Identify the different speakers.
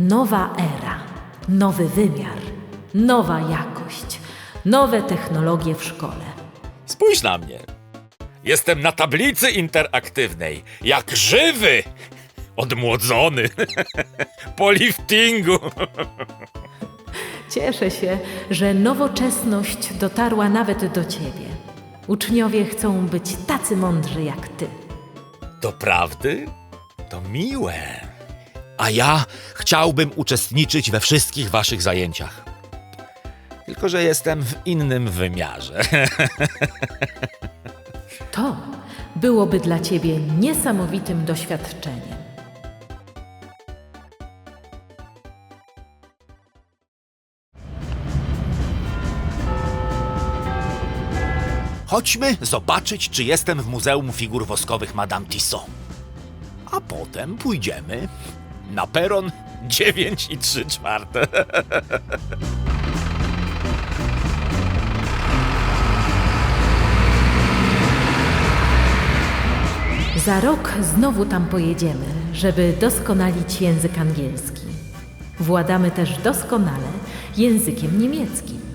Speaker 1: Nowa era, nowy wymiar, nowa jakość, nowe technologie w szkole.
Speaker 2: Spójrz na mnie. Jestem na tablicy interaktywnej, jak żywy, odmłodzony, po liftingu.
Speaker 1: Cieszę się, że nowoczesność dotarła nawet do ciebie. Uczniowie chcą być tacy mądrzy jak ty.
Speaker 2: Doprawdy? To miłe.
Speaker 3: A ja chciałbym uczestniczyć we wszystkich waszych zajęciach.
Speaker 2: Tylko, że jestem w innym wymiarze.
Speaker 1: To byłoby dla ciebie niesamowitym doświadczeniem.
Speaker 3: Chodźmy zobaczyć, czy jestem w Muzeum Figur Woskowych Madame Tissot. A potem pójdziemy na peron
Speaker 2: 9 i 3 czwarte.
Speaker 1: Za rok znowu tam pojedziemy, żeby doskonalić język angielski. Władamy też doskonale językiem niemieckim.